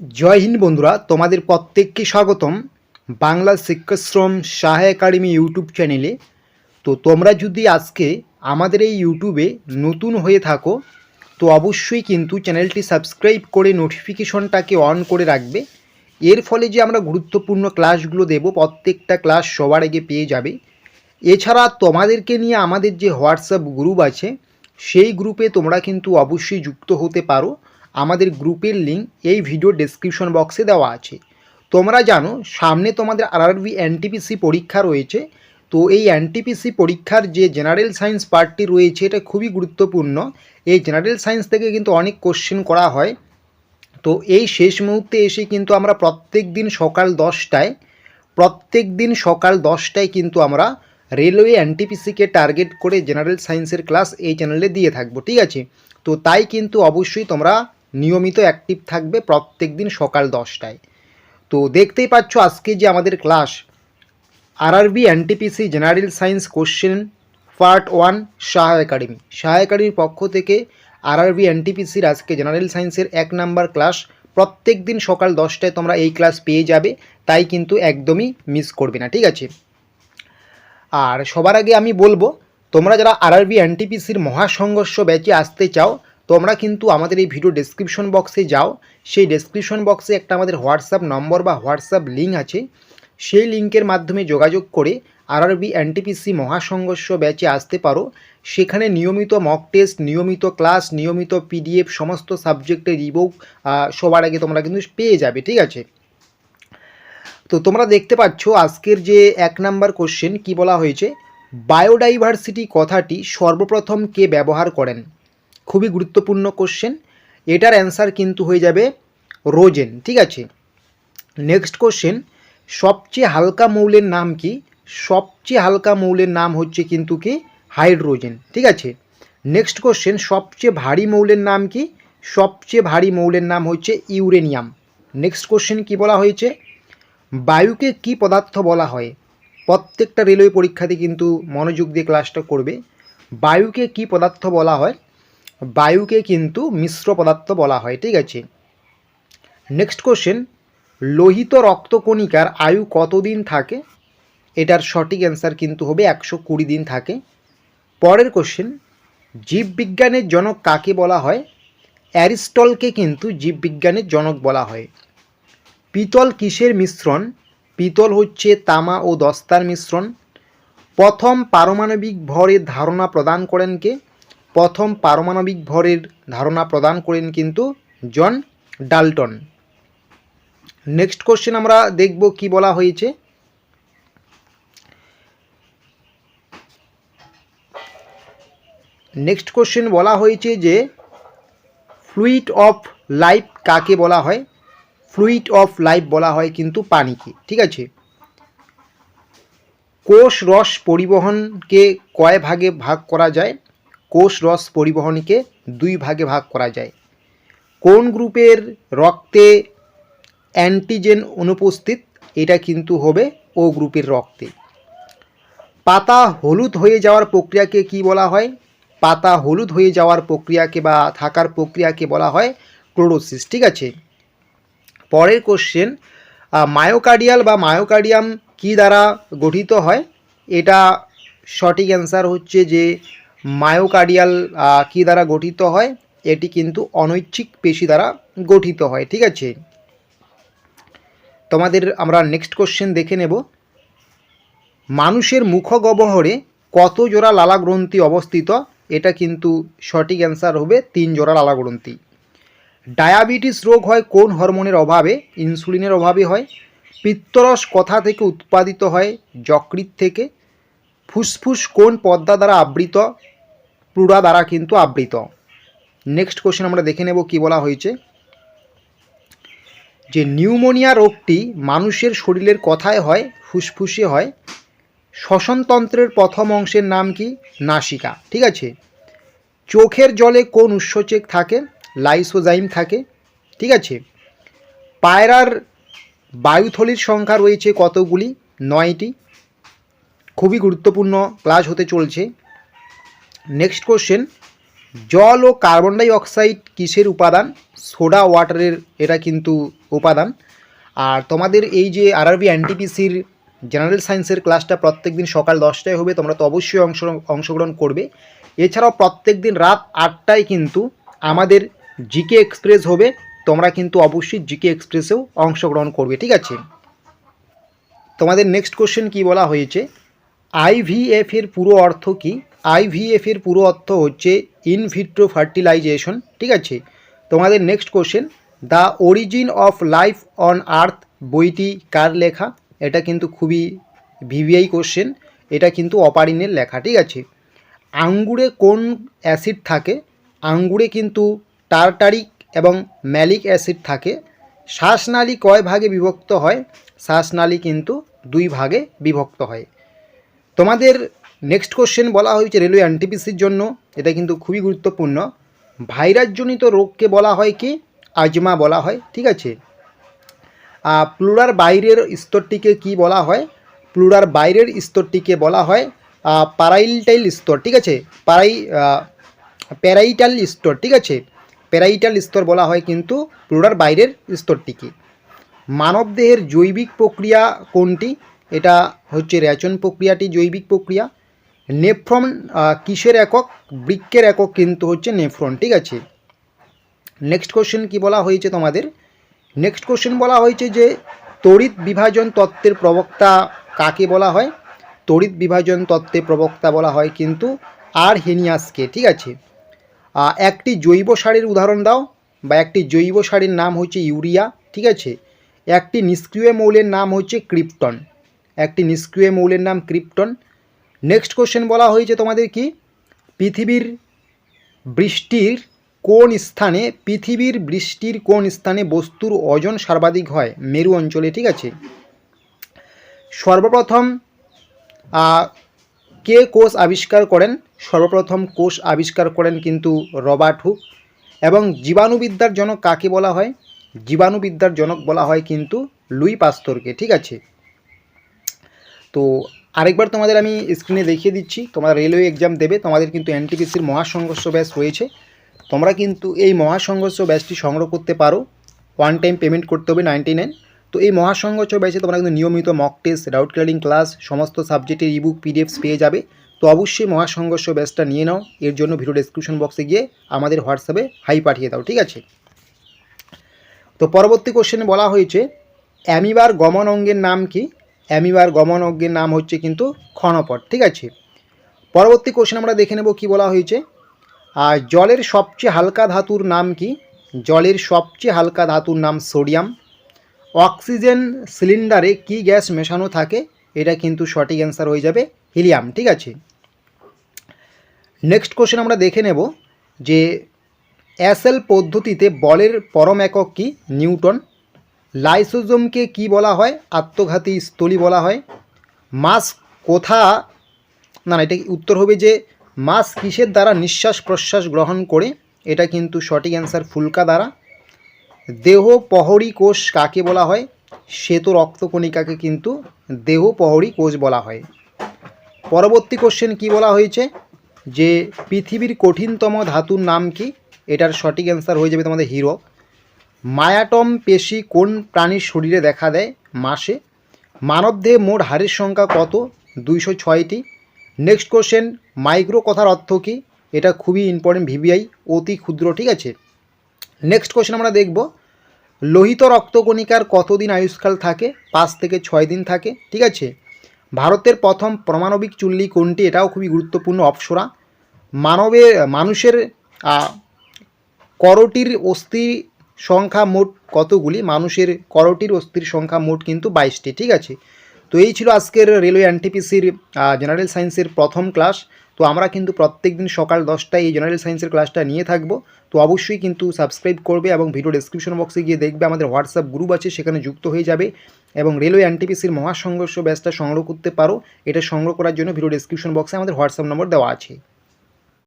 জয় হিন্দ বন্ধুরা, তোমাদের প্রত্যেককে স্বাগতম বাংলা শিক্ষাশ্রম শাহ একাডেমি ইউটিউব চ্যানেলে। তো তোমরা যদি আজকে আমাদের এই ইউটিউবে নতুন হয়ে থাকো, তো অবশ্যই কিন্তু চ্যানেলটি সাবস্ক্রাইব করে নোটিফিকেশনটাকে অন করে রাখবে। এর ফলে যে আমরা গুরুত্বপূর্ণ ক্লাসগুলো দেব, প্রত্যেকটা ক্লাস সবার আগে পেয়ে যাবে। এছাড়া তোমাদেরকে নিয়ে আমাদের যে হোয়াটসঅ্যাপ গ্রুপ আছে, সেই গ্রুপে তোমরা কিন্তু অবশ্যই যুক্ত হতে পারো। আমাদের গ্রুপের লিঙ্ক এই ভিডিও ডেসক্রিপশন বক্সে দেওয়া আছে। তোমরা জানো, সামনে তোমাদের আরআরবি এনটিপিসি পরীক্ষা রয়েছে। তো এই এনটিপিসি পরীক্ষার যে জেনারেল সায়েন্স পার্টটি রয়েছে, এটা খুবই গুরুত্বপূর্ণ। এই জেনারেল সায়েন্স থেকে কিন্তু অনেক কোশ্চেন করা হয়। তো এই শেষ মুহূর্তে এসে কিন্তু আমরা প্রত্যেক দিন সকাল দশটায়, প্রত্যেক দিন সকাল দশটায় কিন্তু আমরা রেলওয়ে এনটিপিসিকে টার্গেট করে জেনারেল সায়েন্সের ক্লাস এই চ্যানেলে দিয়ে থাকব, ঠিক আছে? তো তাই কিন্তু অবশ্যই তোমরা নিয়মিত অ্যাক্টিভ থাকবে প্রত্যেক দিন সকাল দশটায়। তো দেখতেই পাচ্ছ আজকে যে আমাদের class RRB NTPC general science question part one Shah academy Shah একাডেমির পক্ষ থেকে আরআরবি এনটিপিসির আজকে জেনারেল সায়েন্সের এক নাম্বার ক্লাস প্রত্যেক দিন সকাল দশটায় তোমরা এই ক্লাস পেয়ে যাবে, তাই কিন্তু একদমই মিস করবে না, ঠিক আছে? আর সবার আগে আমি বলব, তোমরা যারা আরআরবি এনটিপিসির মহাসংঘর্ষ ব্যাচে আসতে চাও তোমরা কিন্তু আমাদের এই ভিডিও ডেসক্রিপশন বক্সে যাও। সেই ডেসক্রিপশন বক্সে একটা আমাদের হোয়াটসঅ্যাপ নম্বর বা হোয়াটসঅ্যাপ লিঙ্ক আছে। সেই লিঙ্কের মাধ্যমে যোগাযোগ করে আরআরবি এনটিপিসি মহাসংঘর্ষ ব্যাচে আসতে পারো। সেখানে নিয়মিত মক টেস্ট নিয়মিত ক্লাস নিয়মিত পিডিএফ সমস্ত সাবজেক্টের রিবুক সবার আগে তোমরা কিন্তু পেয়ে যাবে, ঠিক আছে? তো তোমরা দেখতে পাচ্ছ আজকের যে এক নাম্বার কোশ্চেন কি বলা হয়েছে? বায়োডাইভার্সিটি কথাটি সর্বপ্রথম কে ব্যবহার করেন? খুবই গুরুত্বপূর্ণ কোশ্চেন এটার অ্যান্সার কিন্তু হয়ে যাবে রোজেন, ঠিক আছে? নেক্সট কোশ্চেন সবচেয়ে হালকা মৌলের নাম কি? সবচেয়ে হালকা মৌলের নাম হচ্ছে কিন্তু কি? হাইড্রোজেন, ঠিক আছে? নেক্সট কোশ্চেন সবচেয়ে ভারী মৌলের নাম কি? সবচেয়ে ভারী মৌলের নাম হচ্ছে ইউরেনিয়াম। নেক্সট কোশ্চেন কি বলা হয়েছে? বায়ুকে কি পদার্থ বলা হয়? প্রত্যেকটা রেলওয়ে পরীক্ষাতে কিন্তু মনোযোগ দিয়ে ক্লাসটা করবে। বায়ুকে কি পদার্থ বলা হয়? বায়ুকে কিন্তু মিশ্র পদার্থ বলা হয়, ঠিক আছে? নেক্সট কোশ্চেন লোহিত রক্তকণিকার আয়ু কতদিন থাকে? এটার সঠিক অ্যান্সার কিন্তু হবে একশো কুড়ি দিন থাকে। পরের কোশ্চেন জীববিজ্ঞানের জনক কাকে বলা হয়? অ্যারিস্টলকে কিন্তু জীববিজ্ঞানের জনক বলা হয়। পিতল কিসের মিশ্রণ? পিতল হচ্ছে তামা ও দস্তার মিশ্রণ। প্রথম পারমাণবিক ভরের ধারণা প্রদান করেন কে? প্রথম পারমাণবিক ভরের ধারণা প্রদান করেন কিন্তু জন ডাল্টন। নেক্সট কোশ্চেন আমরা দেখব কি বলা হয়েছে। নেক্সট কোশ্চেন বলা হয়েছে যে, ফ্লুইড অফ লাইফ কাকে বলা হয়? ফ্লুইড অফ লাইফ বলা হয় কিন্তু পানিকে, ঠিক আছে? কোষ রস পরিবহনকে কয় ভাগে ভাগ করা যায়? কোষ রস পরিবহনকে দুই ভাগে ভাগ করা যায়। কোন গ্রুপের রক্তে অ্যান্টিজেন অনুপস্থিত, এটা কিন্তু হবে ও গ্রুপের রক্তে। পাতা হলুদ হয়ে যাওয়ার প্রক্রিয়াকে কি বলা হয়? পাতা হলুদ হয়ে যাওয়ার প্রক্রিয়াকে বা থাকার প্রক্রিয়াকে বলা হয় ক্লোরোসিস, ঠিক আছে? পরের কোশ্চেন মায়োকার্ডিয়াল বা মায়োকার্ডিয়াম কি দ্বারা গঠিত হয়? এটা সঠিক অ্যান্সার হচ্ছে যে মায়োকার্ডিয়াল কি দ্বারা গঠিত হয়? এটি কিন্তু অনৈচ্ছিক পেশি দ্বারা গঠিত হয়, ঠিক আছে? তোমাদের আমরা নেক্সট কোশ্চেন দেখে নেব। মানুষের মুখগহ্বরে কত জোড়া লালা গ্রন্থি অবস্থিত? এটা কিন্তু সঠিক অ্যান্সার হবে তিন জোড়া লালা গ্রন্থি ডায়াবেটিস রোগ হয় কোন হরমোনের অভাবে? ইনসুলিনের অভাবে হয়। পিত্তরস কথা থেকে উৎপাদিত হয়? যকৃত থেকে। ফুসফুস কোন পদ্মা দ্বারা আবৃত? প্লুরা দ্বারা কিন্তু আবৃত। নেক্সট কোশ্চেন আমরা দেখে নেব কি বলা হয়েছে। যে নিউমোনিয়া রোগটি মানুষের শরীরের কথায় হয়, ফুসফুসে হয়, শ্বসনতন্ত্রের প্রথম অংশের নাম কি? নাসিকা। ঠিক আছে? চোখের জলে কোন উৎসচেক থাকে? লাইসোজাইম থাকে। ঠিক আছে? পায়রার বায়ুথলির সংখ্যা রয়েছে কতগুলি? নয়টি। খুবই গুরুত্বপূর্ণ ক্লাস হতে চলছে। নেক্সট কোশ্চেন জল ও কার্বন ডাই অক্সাইড কিসের উপাদান? সোডা ওয়াটারের এটা কিন্তু উপাদান। আর তোমাদের এই যে আরআরবি এনটিপিসির জেনারেল সায়েন্সের ক্লাসটা প্রত্যেক দিন সকাল দশটায় হবে, তোমরা তো অবশ্যই অংশ, অংশগ্রহণ করবে। এছাড়াও প্রত্যেক দিন রাত আটটায় কিন্তু আমাদের জিকে এক্সপ্রেস হবে। তোমরা কিন্তু অবশ্যই জিকে এক্সপ্রেসেও অংশগ্রহণ করবে, ঠিক আছে? তোমাদের নেক্সট কোশ্চেন কি বলা হয়েছে? আইভিএফ এর পুরো অর্থ কি? আইভিএফ এর পুরো অর্থ হচ্ছে ইনভিট্রো ফার্টিলাইজেশন ঠিক আছে? তোমাদের next question the origin of life on earth বইটি কার লেখা? এটা কিন্তু খুবই ভিভিআই কোশ্চেন এটা কিন্তু অপারিনের লেখা, ঠিক আছে? আঙ্গুরে কোন অ্যাসিড থাকে? আঙ্গুরে কিন্তু টার্টারিক এবং ম্যালিক অ্যাসিড থাকে। শ্বাসনালী কয় ভাগে বিভক্ত হয়? শ্বাসনালী কিন্তু দুই ভাগে বিভক্ত হয়। তোমাদের নেক্সট কোশ্চেন বলা হয়েছে রেলওয়ে এনটিপিসির জন্য। এটা কিন্তু খুবই গুরুত্বপূর্ণ। ভাইরাসজনিত রোগকে বলা হয় কি? আজমা বলা হয়, ঠিক আছে? প্লুরার বাইরের স্তরটিকে কি বলা হয়? প্লুরার বাইরের স্তরটিকে বলা হয় প্যারাইটাইল স্তর, ঠিক আছে? প্যারাই প্যারাইটাল স্তর, ঠিক আছে? প্যারাইটাল স্তর বলা হয় কিন্তু প্লুরার বাইরের স্তরটিকে। মানবদেহের জৈবিক প্রক্রিয়া কোনটি? এটা হচ্ছে রেচন প্রক্রিয়াটি, জৈবিক প্রক্রিয়া। নেফ্রন কিসের একক? বৃক্কের একক কিন্তু হচ্ছে নেফ্রন, ঠিক আছে? নেক্সট কোশ্চেন কি বলা হয়েছে তোমাদের? নেক্সট কোশ্চেন বলা হয়েছে যে, তড়িৎ বিভাজন তত্ত্বের প্রবক্তা কাকে বলা হয়? তড়িৎ বিভাজন তত্ত্বের প্রবক্তা বলা হয় কিন্তু আর হেনিয়াসকে, ঠিক আছে? একটি জৈব সারের উদাহরণ দাও, বা একটি জৈব সারের নাম হচ্ছে ইউরিয়া, ঠিক আছে? একটি নিষ্ক্রিয় মৌলের নাম হচ্ছে ক্রিপ্টন, একটি নিষ্ক্রিয় মৌলের নাম ক্রিপ্টন নেক্সট কোশ্চেন বলা হয়েছে তোমাদের কি? পৃথিবীর বৃষ্টির কোন স্থানে, পৃথিবীর বৃষ্টির কোন স্থানে বস্তুর ওজন সর্বাধিক হয়? মেরু অঞ্চলে, ঠিক আছে? সর্বপ্রথম কে কোষ আবিষ্কার করেন? সর্বপ্রথম কোষ আবিষ্কার করেন কিন্তু রবার্ট হুক। এবং জীবাণুবিদ্যার জনক কাকে বলা হয়? জীবাণুবিদ্যার জনক বলা হয় কিন্তু লুই পাস্তরকে, ঠিক আছে? তো আরেকবার তোমাদের আমি স্ক্রিনে দেখিয়ে দিচ্ছি, তোমরা রেলওয়ে এক্সাম দেবে, তোমাদের কিন্তু এনটিপিসির মহাসংঘর্ষ ব্যাচ রয়েছে। তোমরা কিন্তু এই মহাসংঘর্ষ ব্যাচটি সংগ্রহ করতে পারো। ওয়ান টাইম পেমেন্ট করতে হবে নাইনটি নাইন তো এই মহাসংঘর্ষ ব্যাচে তোমরা কিন্তু নিয়মিত mock test doubt clearing class সমস্ত সাবজেক্টের ইবুক পিডিএফস পেয়ে যাবে। তো অবশ্যই মহাসংঘর্ষ ব্যাচটা নিয়ে নাও। এর জন্য ভিডিও ডেসক্রিপশন বক্সে গিয়ে আমাদের হোয়াটসঅ্যাপে হাই পাঠিয়ে দাও, ঠিক আছে? তো পরবর্তী কোশ্চেনে বলা হয়েছে, অ্যামিবার গমন অঙ্গের নাম কি? অ্যামিবার গমন অঙ্গের নাম হচ্ছে কিন্তু ক্ষণপট, ঠিক আছে? পরবর্তী কোশ্চেন আমরা দেখে নেব কি বলা হয়েছে। আর জলের সবচেয়ে হালকা ধাতুর নাম কি? জলের সবচেয়ে হালকা ধাতুর নাম সোডিয়াম। অক্সিজেন সিলিন্ডারে কি গ্যাস মেশানো থাকে? এটা কিন্তু সঠিক অ্যান্সার হয়ে যাবে হিলিয়াম, ঠিক আছে? নেক্সট কোশ্চেন আমরা দেখে নেব যে অ্যাসেল পদ্ধতিতে বলের পরম একক কি? নিউটন। লাইসোজোমকে কি বলা হয়? আত্মঘাতী স্থলী বলা হয়। মাস কোথা? না না, এটা উত্তর হবে যে মাস কিসের দ্বারা নিঃশ্বাস প্রশ্বাস গ্রহণ করে? এটা কিন্তু সঠিক অ্যান্সার ফুলকা দ্বারা। দেহ পহরী কোষ কাকে বলা হয়? শ্বেত রক্তকণিকাকে কিন্তু দেহ পহরী কোষ বলা হয়। পরবর্তী কোশ্চেন কি বলা হয়েছে? যে পৃথিবীর কঠিনতম ধাতুর নাম কি? এটার সঠিক অ্যান্সার হয়ে যাবে তোমাদের হিরো মায়াটম পেশি কোন প্রাণীর শরীরে দেখা দেয় মাসে? মানবদেহে মোট হাড়ের সংখ্যা কত? দুইশো ছয়টি। নেক্সট কোশ্চেন মাইক্রো কথার অর্থ কী? এটা খুবই ইম্পর্টেন্ট ভিভিআই অতি ক্ষুদ্র, ঠিক আছে? নেক্সট কোশ্চেন আমরা দেখব, লোহিত রক্তকণিকার কতদিন আয়ুষ্কাল থাকে? পাঁচ থেকে ছয় দিন থাকে, ঠিক আছে? ভারতের প্রথম পারমাণবিক চুল্লি কোনটি? এটাও খুবই গুরুত্বপূর্ণ অপসরা। মানবের মানুষের করটির অস্থি সংখ্যা মোট কতগুলি? মানুষের করটির অস্থির সংখ্যা মোট কিন্তু বাইশটি, ঠিক আছে? তো এই ছিল আজকের রেলওয়ে এনটিপিসির জেনারেল সায়েন্সের প্রথম ক্লাস। তো আমরা কিন্তু প্রত্যেক দিন সকাল দশটায় এই জেনারেল সায়েন্সের ক্লাসটা নিয়ে থাকব। তো অবশ্যই কিন্তু সাবস্ক্রাইব করবে এবং ভিডিও ডেসক্রিপশন বক্সে গিয়ে দেখবে আমাদের হোয়াটসঅ্যাপ গ্রুপ আছে, সেখানে যুক্ত হয়ে যাবে এবং রেলওয়ে এনটিপিসির মহাসংঘর্ষ ব্যাচটা সংগ্রহ করতে পারো। এটা সংগ্রহ করার জন্য ভিডিও ডেসক্রিপশন বক্সে আমাদের হোয়াটসঅ্যাপ নম্বর দেওয়া আছে।